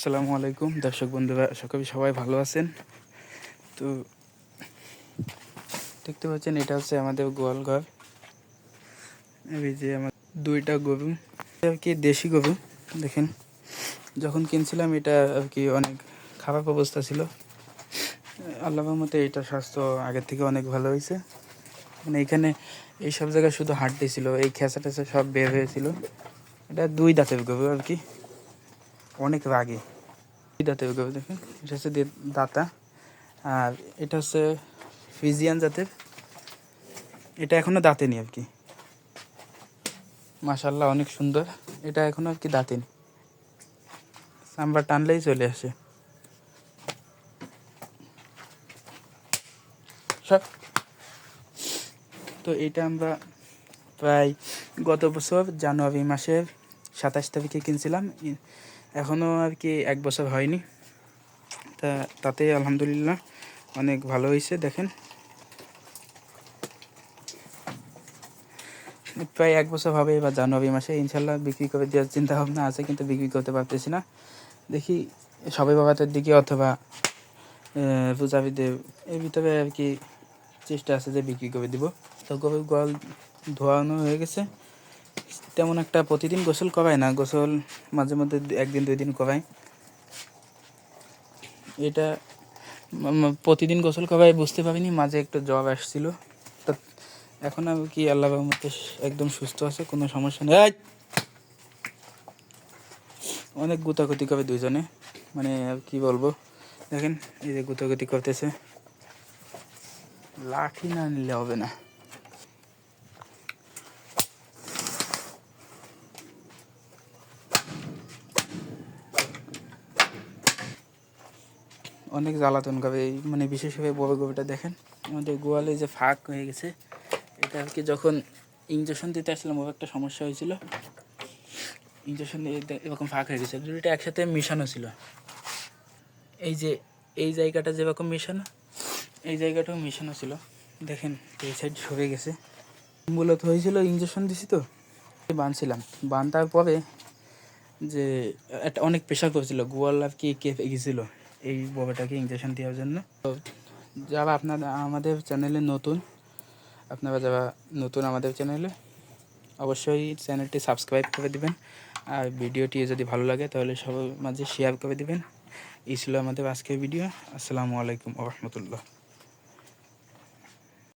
আসসালামু আলাইকুম, দর্শক বন্ধুরা করি সবাই ভালো আছেন। তো দেখতে পাচ্ছেন, এটা হচ্ছে আমাদের গোয়াল ঘর। এই যে আমার দুইটা গরু আর কি দেশি গরু, দেখেন। যখন কিনছিলাম, এটা আর কি অনেক খারাপ অবস্থা ছিল। আল্লাহর মতে এটা স্বাস্থ্য আগের থেকে অনেক ভালো হয়েছে। মানে এখানে এই সব জায়গায় শুধু হাড্ডি ছিল, এই খেসা টেসা সব বের হয়েছিল। এটা দুই দাঁতের গরু আর কি। অনেক রাগে। দাঁতে দাঁতের দেখেন, এটা হচ্ছে দাতা। আর এটা হচ্ছে ফিজিয়ান জাতের। এটা এখনও দাঁতেনি আর কি। মাশাল্লাহ অনেক সুন্দর। এটা এখনও আর কি দাঁতে দাঁতেনি। সাম্বার টানলেই চলে আসে। সব। তো এটা আমরা প্রায় গত বছর জানুয়ারি মাসের সাতাশ তারিখে কিনছিলাম। এখনও আর কি এক বছর হয়নি। তা তাতে আলহামদুলিল্লাহ অনেক ভালো হয়েছে, দেখেন। প্রায় এক বছর হবে বা জানুয়ারি মাসে ইনশাল্লাহ বিক্রি করে দেওয়ার চিন্তা ভাবনা আছে, কিন্তু বিক্রি করতে পারতেছি না। দেখি সবাই বাবাতের দিকে অথবা পূজাবিদের এর ভিতরে আর কি চেষ্টা আছে যে বিক্রি করে দিব। তো গরুর গোয়াল ধোয়ানো হয়ে গেছে। তেমন একটা প্রতিদিন গোসল করায় না, গোসল মাঝে মধ্যে একদিন, দুই দিন করায়। এটা প্রতিদিন গোসল করায় বুঝতে পারিনি, মাঝে একটু জ্বর আসছিল। তো এখন আর কি আল্লাহ মতে একদম সুস্থ আছে, কোনো সমস্যা নেই। অনেক গুতাগুতি করে দুইজনে মানে আর কি বলব। দেখেন, এই যে গুতাগুতি করতেছে। লাঠি না নিলে হবে না। অনেক জ্বালাতন করে এই মানে বিশেষভাবে বড় গরুটা দেখেন। আমাদের গোয়ালে যে ফাঁক হয়ে গেছে, এটা আর কি যখন ইঞ্জেকশন দিতে আসলাম ওর একটা সমস্যা হয়েছিল। ইঞ্জেকশন দিয়ে এরকম ফাঁক হয়ে গেছে। দুটো একসাথে মিশানো ছিল। এই যে, এই জায়গাটা যেরকম মেশানো, এই জায়গাটাও মেশানো ছিল। দেখেন, এই সাইড সরে গেছে। মূলত হয়েছিল ইঞ্জেকশন দিছি তো বাঁধছিলাম বাঁধার পরে যে, একটা অনেক প্রেশার করেছিল। গোয়াল আর কি কেঁপে গেছিল। এই বড়টাকে ইঞ্জেকশন দেওয়ার জন্য। তো যারা আপনার, আমাদের চ্যানেলে নতুন, আপনারা যারা নতুন আমাদের চ্যানেলে, অবশ্যই চ্যানেলটি সাবস্ক্রাইব করে দেবেন। আর ভিডিওটি যদি ভালো লাগে, তাহলে সবার মাঝে শেয়ার করে দেবেন। এই ছিল আমাদের আজকের ভিডিও আসসালামু আলাইকুম রহমতুল্লাহ।